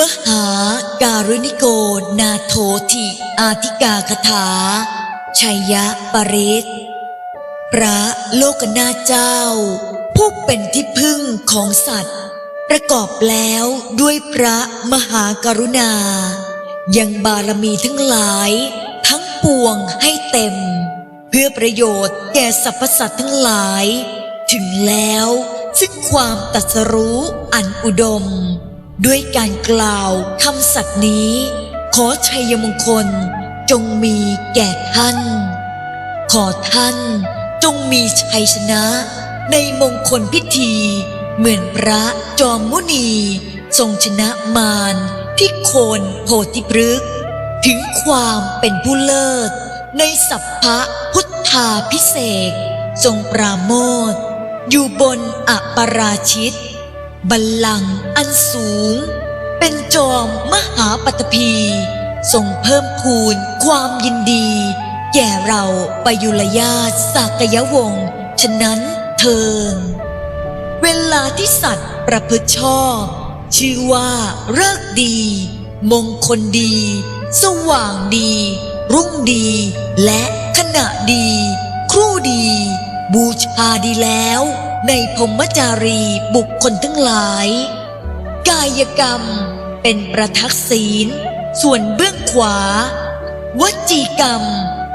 มหาการุณิโกนาโทธิอาธิกาคถา ชัยยะปริศพระโลกนาเจ้า ผู้เป็นที่พึ่งของสัตว์ ประกอบแล้วด้วยพระมหากรุณา ยังบารมีทั้งหลาย ทั้งปวงให้เต็ม เพื่อประโยชน์แก่สรรพสัตว์ทั้งหลาย ถึงแล้วซึ่งความตัสรู้อันอุดม ด้วยการกล่าวคำสัตย์นี้ ขอชัยมงคลจงมีแก่ท่าน ขอท่านจงมีชัยชนะ ในมงคลพิธี เหมือนพระจอมมุนี ทรงชนะมารที่โคนโพธิพฤกษ์ถึงความเป็นผู้เลิศ ในสัพพะพุทธาพิเศษ ทรงปราโมทอยู่บนอัปราชิต บัลลังก์อันสูง เป็นจอมมหาปัตภีทรงเพิ่มพูนความยินดี แก่เราปยุรญาสากยวงศ์ฉะนั้นเทิง เวลาที่สัตว์ประพฤติชอบ ชื่อว่าเลิกดี มงคลดี สว่างดี รุ่งดี และขณะดี ครู่ดี บูชาดีแล้ว ในพรมจารีบุคคลทั้งหลาย กายกรรมเป็นประทักศีล ส่วนเบื้องขวา วจีกรรม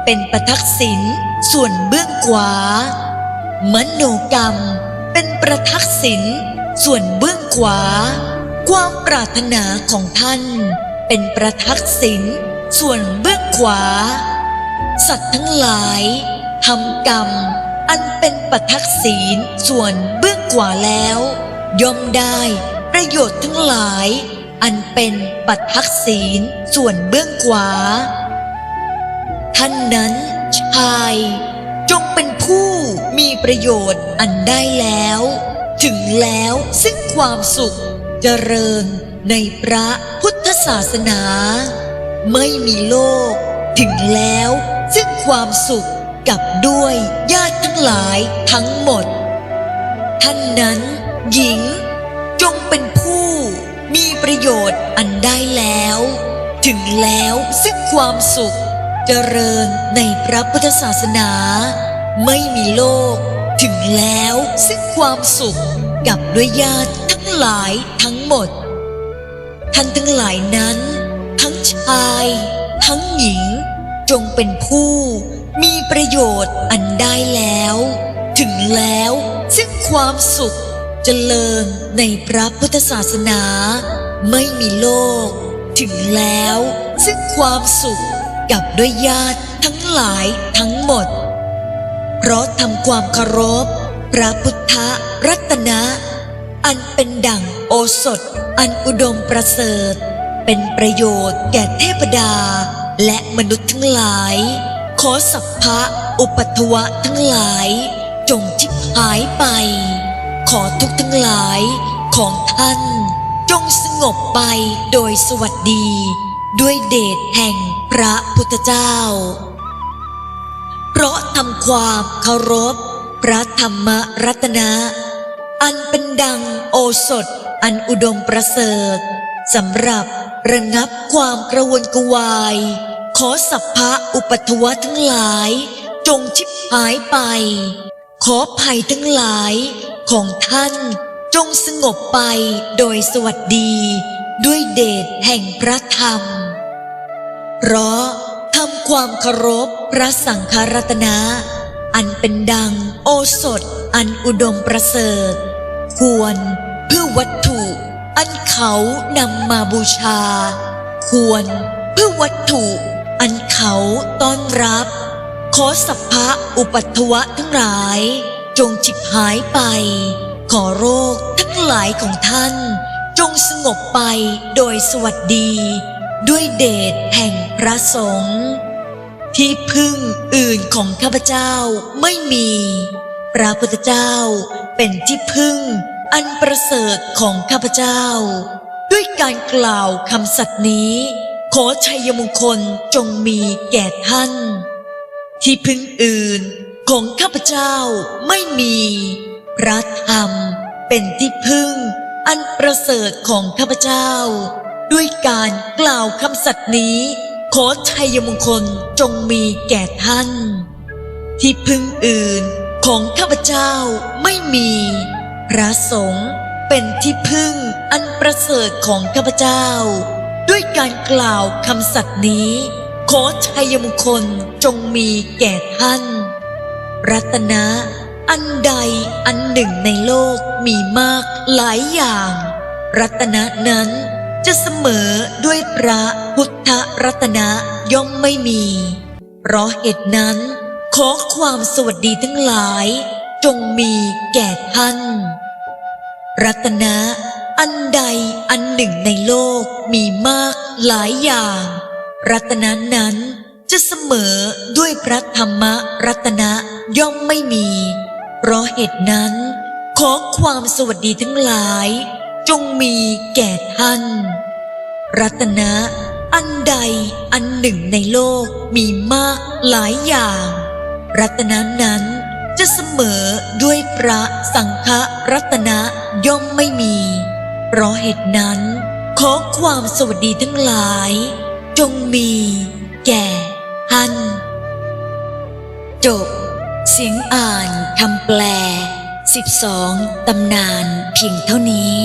เป็นประทักษิณส่วนเบื้องขวา มโนกรรมเป็นประทักษิณส่วนเบื้องขวา ความปรารถนาของท่าน เป็นประทักษิณส่วนเบื้องขวา สัตว์ทั้งหลายทำกรรม อันเป็นปัทักศีลส่วนเบื้องขวาแล้ว ย่อมได้ประโยชน์ทั้งหลาย อันเป็นปัทักศีลส่วนเบื้องขวา ท่านนั้นชาย จงเป็นผู้มีประโยชน์อันได้แล้ว ถึงแล้วซึ่งความสุขเจริญในพระพุทธศาสนา ไม่มีโลก ถึงแล้วซึ่งความสุข กับด้วยญาติทั้งหลายทั้งหมด ท่านนั้นหญิงจงเป็นผู้มีประโยชน์อันได้แล้ว ถึงแล้วซึ่งความสุข เจริญในพระพุทธศาสนา ไม่มีโลก ถึงแล้วซึ่งความสุขกับด้วยญาติทั้งหลายทั้งหมด ท่านทั้งหลายนั้น ทั้งชาย ทั้งหญิง จงเป็นผู้ มีประโยชน์อันได้แล้ว ถึงแล้วซึ่งความสุขเจริญในพระพุทธศาสนา ไม่มีโลก ถึงแล้วซึ่งความสุขกับด้วยญาติทั้งหลายทั้งหมด เพราะทำความเคารพ พระพุทธรัตนะ อันเป็นดั่งโอสถ อันอุดมประเสริฐ เป็นประโยชน์แก่เทพดา และมนุษย์ทั้งหลาย ขอสัพพะอุปัทวะทั้งหลาย จงชิบหายไป ขอทุกทั้งหลายของท่าน จงสงบไปโดยสวัสดี ด้วยเดชแห่งพระพุทธเจ้า เพราะทำความเคารพ พระธรรมรัตนะ อันเป็นดังโอสถอันอุดมประเสริฐสำหรับระงับความกระวนกระวาย ขอสัพพะอุปทวะทั้งหลาย จงชิบหายไป ขอภัยทั้งหลายของท่านจงสงบไปโดยสวัสดี ด้วยเดชแห่งพระธรรม เพราะทำความเคารพพระสังฆรัตนะ อันเป็นดังโอสถอันอุดมประเสริฐ ควรเพื่อวัตถุอันเขานำมาบูชา ควรเพื่อวัตถุ เขาต้อนรับ ขอสัพพะอุปัทวะทั้งหลาย จงฉิบหายไป ขอโรคทั้งหลายของท่าน จงสงบไปโดยสวัสดี ด้วยเดชแห่งพระสงฆ์ที่พึ่งอื่นของข้าพเจ้าไม่มี พระพุทธเจ้าเป็นที่พึ่งอันประเสริฐของข้าพเจ้า ด้วยการกล่าวคำสัตย์นี้ ขอชัยมงคลจงมีแก่ท่าน ที่พึ่งอื่นของข้าพเจ้าไม่มี พระธรรมเป็นที่พึ่ง อันประเสริฐของข้าพเจ้า ด้วยการกล่าวคำสัตย์นี้ ขอชัยมงคลจงมีแก่ท่าน ที่พึ่งอื่นของข้าพเจ้าไม่มี พระสงฆ์เป็นที่พึ่งอันประเสริฐของข้าพเจ้า ด้วยการกล่าวคำสัตย์นี้ ขอชัยมงคลจงมีแก่ท่าน รัตนะ อันใดอันหนึ่งในโลกมีมากหลายอย่าง รัตนะนั้นจะเสมอด้วยพระพุทธรัตนะย่อมไม่มี เพราะเหตุนั้น ขอความสวัสดีทั้งหลาย จงมีแก่ท่าน รัตนะ อันใดอันหนึ่งในโลกมีมากหลายอย่าง รัตนนั้นจะเสมอด้วยพระธรรมรัตนะย่อมไม่มี เพราะเหตุนั้น ขอความสวัสดีทั้งหลาย จงมีแก่ท่าน รัตนะอันใดอันหนึ่งในโลกมีมากหลายอย่าง รัตนะนั้นจะเสมอด้วยพระสังฆรัตนะย่อมไม่มี เพราะเหตุนั้นขอความสวัสดีทั้งหลาย จงมีแก่ท่านจบ เสียงอ่านคำแปล 12 ตำนานเพียงเท่านี้